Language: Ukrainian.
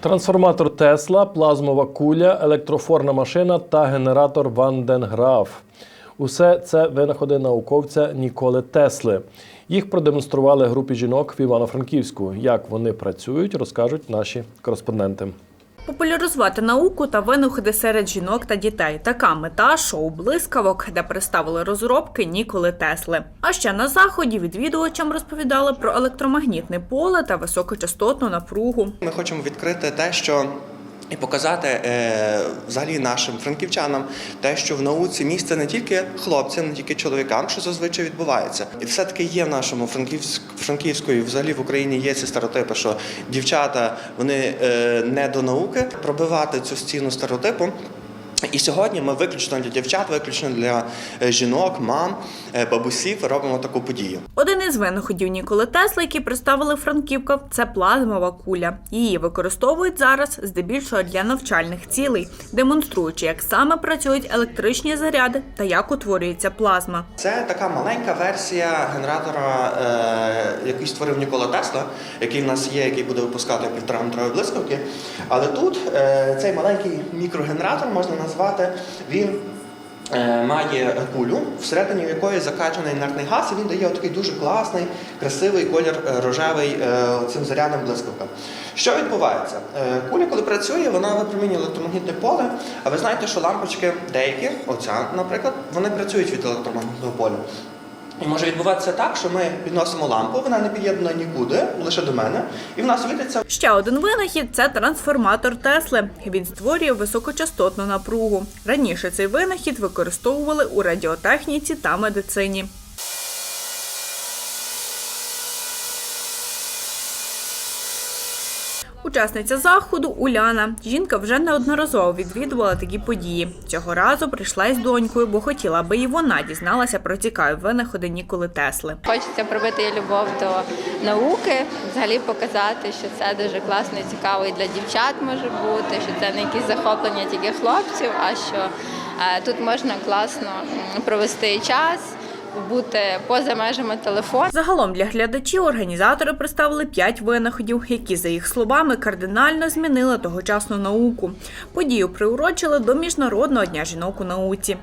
Трансформатор Тесла, плазмова куля, електрофорна машина та генератор Ванденграф. Усе це винаходи науковця Ніколи Тесли. Їх продемонстрували групі жінок в Івано-Франківську. Як вони працюють, розкажуть наші кореспонденти. Популяризувати науку та винахіди серед жінок та дітей. Така мета шоу блискавок, де представили розробки Ніколи Тесли. А ще на заході відвідувачам розповідали про електромагнітне поле та високочастотну напругу. Ми хочемо відкрити те, що і показати е, взагалі нашим франківчанам те, що в науці місце не тільки хлопцям, не тільки чоловікам, що зазвичай відбувається. І все-таки є в нашому Франківськ, франківської взагалі в Україні є ці стереотипи, що дівчата вони е, не до науки. Пробивати цю стіну стереотипу. І сьогодні ми виключно для дівчат, виключно для е, жінок, мам, е, бабусів робимо таку подію. Один із винаходів Ніколи Тесли, які представили Франківка, це плазмова куля. Її використовують зараз здебільшого для навчальних цілей, демонструючи, як саме працюють електричні заряди та як утворюється плазма. Це така маленька версія генератора, е, який створив Нікола Тесла, який в нас є, який буде випускати півтора метрові блискавки. Але тут е, цей маленький мікрогенератор можна назвати. Він е, має кулю, всередині якої закачаний інертний газ, і він дає такий дуже класний, красивий колір е, рожевий е, цим зарядом блискавка. Що відбувається? Куля, коли працює, вона випромінює електромагнітне поле. А ви знаєте, що лампочки деякі, оця, наприклад, вони працюють від електромагнітного поля. І може відбуватися так, що ми підносимо лампу, вона не під'єднана нікуди, лише до мене, і в нас світиться Ще один винахід це трансформатор Тесли. Він створює високочастотну напругу. Раніше цей винахід використовували у радіотехніці та медицині. Учасниця заходу Уляна. Жінка вже неодноразово відвідувала такі події. Цього разу прийшла із донькою, бо хотіла, аби і вона дізналася про цікаві винаходи Ніколи Тесли. Хочеться пробити любов до науки, взагалі показати, що це дуже класно і цікаво і для дівчат може бути, що це не якісь захоплення тільки хлопців, а що е, тут можна класно провести час, бути поза межами телефону. Загалом для глядачів організатори представили п'ять винаходів, які, за їх словами, кардинально змінили тогочасну науку. Подію приурочили до Міжнародного дня жінок у науці.